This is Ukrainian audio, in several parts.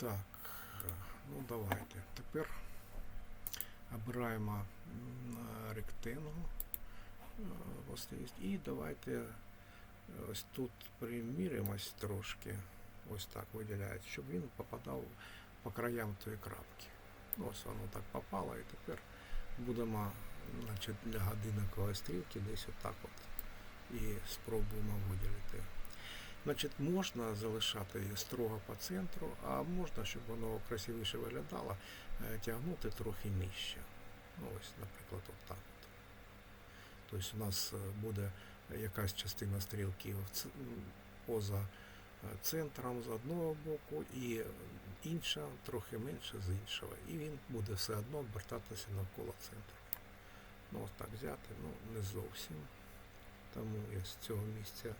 Так, ну давайте. Тепер обираємо м, ректингл е, і давайте е, ось тут приміримось трошки. Ось так виділяється, щоб він попадав по краям тої крапки. Ну, Ось воно так попало, і тепер будемо значить, для годинникової стрілки десь отак от і спробуємо виділити. Значить, можна залишати строго по центру, а можна, щоб воно красивіше виглядало, е, тягнути трохи нижче. Ну, ось, наприклад, от так. Тобто у нас е, буде якась частина стрілки поза е, центром з одного боку і інша трохи менше з іншого. І він буде все одно обертатися навколо центру. Ну, ось так взяти, ну не зовсім. Тому я з цього місця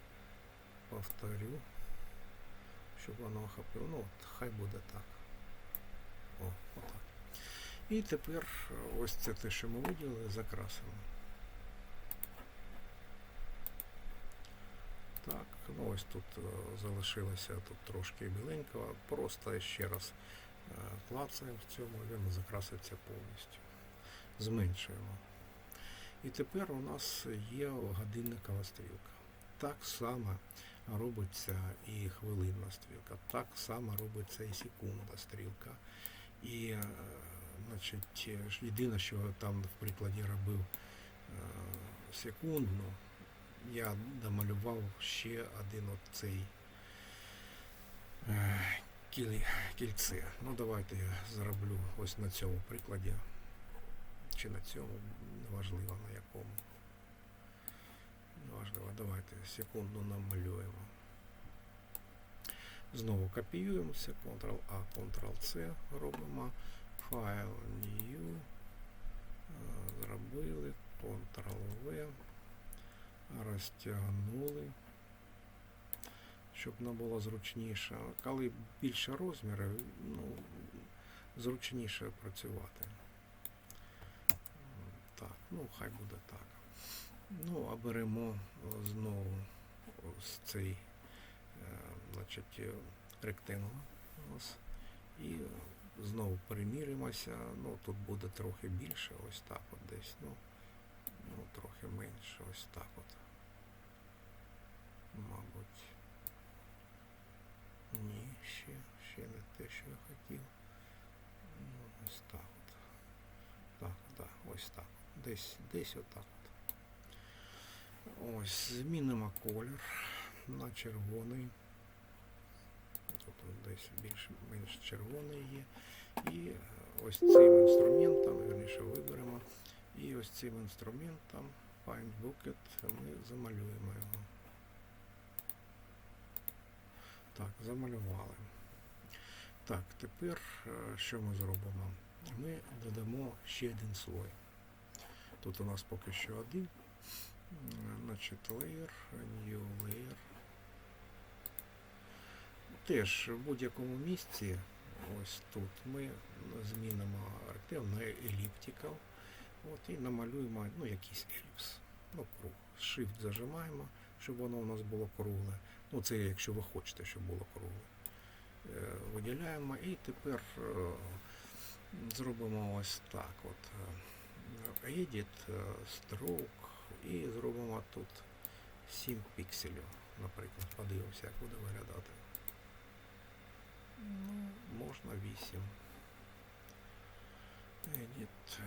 повторю, щоб воно охопило. Ну, от, хай буде так. О, отак. І тепер е, ось це те, що ми виділили, закрасимо. Так, ну ось тут е, залишилося тут трошки біленького. Просто ще раз е, клацаємо в цьому, він закраситься повністю. Зменшуємо. І тепер у нас є годинникова стрілка. Так само робиться і хвилинна стрілка, так само робиться і секундна стрілка. І е, значить, е, єдине, що там в прикладі робив е, секундну, я домалював ще один от цей кіль- кільце. Ну давайте я зроблю ось на цьому прикладі. Чи на цьому, неважливо на якому. Неважливо, давайте секунду намалюємо. Знову копіюємося, Ctrl-A, Ctrl-C робимо. Файл New. е, Зробили, Ctrl-V. Розтягнули. Щоб нам було зручніше. Коли більше розмірів, ну, зручніше працювати. Так, ну хай буде так. Ну, а беремо е, знову ось цей е, значить, е, ректингл і знову приміримося. Ну, тут буде трохи більше, ось так от десь. Ну, ну трохи менше, ось так от. Мабуть. Ні, ще, ще не те, що я хотів. Ну, ось так от. Так, так, ось так. Десь, десь отак от. Ось, змінимо колір на червоний. Тут десь більш менш червоний є. І е, ось цим інструментом, верніше виберемо. І ось цим інструментом Find Bucket ми замалюємо його. Так, замалювали. Так, тепер е, що ми зробимо? Ми додамо ще один слой. Тут у нас поки що один. Значить, layer, new layer. Теж в будь-якому місці, ось тут, ми змінимо ректив на elliptical. От, і намалюємо ну, якийсь еліпс. Ну, круг. Shift зажимаємо, щоб воно у нас було кругле. Ну, це якщо ви хочете, щоб було кругле. Е, Виділяємо і тепер е, зробимо ось так. От. е, Edit, Stroke і зробимо тут 7 пікселів, наприклад. Подивимося, як буде виглядати. Ну, можна 8. Edit,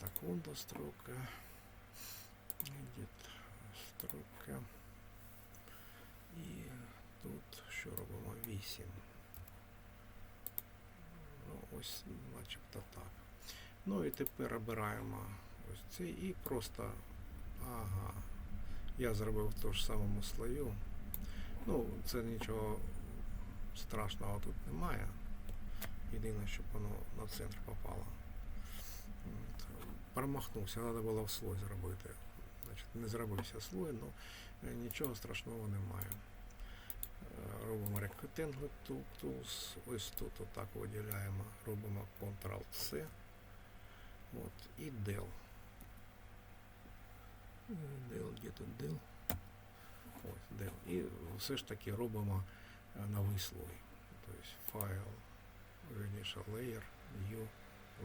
так, Windows строка. Edit, строка. І тут що робимо? 8. Ну, ось, начебто так. Ну і тепер обираємо ось цей і просто. Ага. Я зробив в тому ж самому слою. Ну, це нічого страшного тут немає. Єдине, щоб воно на центр попало. Промахнувся, треба було в слой зробити. Значить, не зробився слой, ну нічого страшного немає. Е, Робимо Rectangle Tool- Tools. Ось тут отак виділяємо. Робимо Ctrl-C. От, і Del. Е, Del, де тут Del? Ось, Del. І все ж таки робимо новий слой. Тобто файл верніше layer, new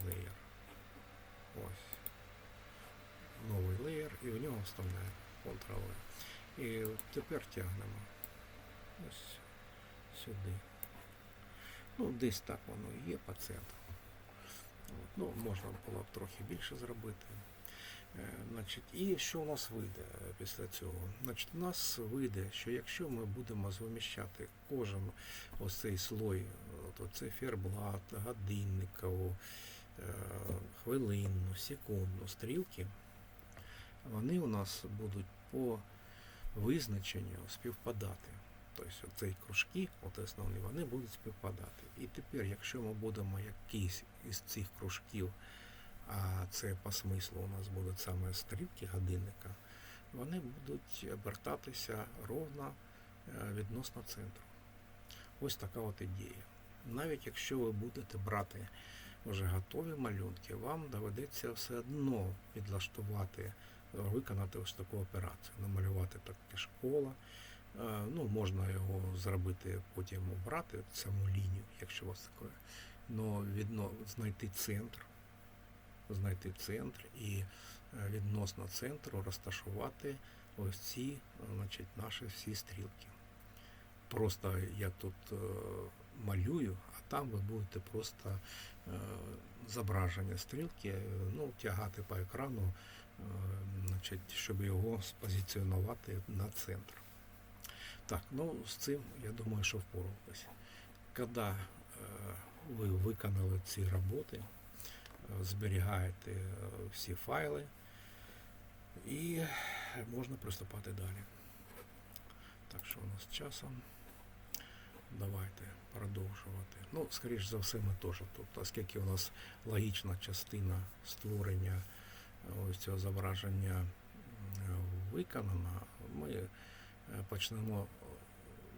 layer. Ось. Новий layer і в нього вставляємо Ctrl-V. І тепер тягнемо ось сюди. Ну, десь так воно і є по центру. Ну, можна було б трохи більше зробити. Е, Значить, і що у нас вийде е, після цього? Значить, у нас вийде, що якщо ми будемо зуміщати кожен ось цей слой, то це ферблат, годинникову, е, хвилинну, секундну, стрілки, вони у нас будуть по визначенню співпадати. Тобто цей кружки, от основні, вони будуть співпадати. І тепер, якщо ми будемо якийсь із цих кружків а це по смислу у нас будуть саме стрілки годинника, вони будуть обертатися ровно е, відносно центру. Ось така от ідея. Навіть якщо ви будете брати вже готові малюнки, вам доведеться все одно підлаштувати, виконати ось таку операцію, намалювати таке школа. Е, Ну, можна його зробити, потім обрати саму лінію, якщо у вас таке. Но відно знайти центр, знайти центр і е, відносно центру розташувати ось ці значить, наші всі стрілки. Просто я тут е, малюю, а там ви будете просто е, зображення стрілки ну, тягати по екрану, значить, щоб його спозиціонувати на центр. Так, ну з цим я думаю, що впоралися. Коли ви виконали ці роботи, зберігаєте е, всі файли і можна приступати далі. Так що у нас часом. Давайте продовжувати. Ну, скоріш за все, ми теж тут, оскільки у нас логічна частина створення е, ось цього зображення е, виконана, ми почнемо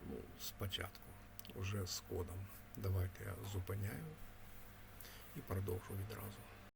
ну, спочатку, вже з кодом. Давайте я зупиняю і продовжу відразу.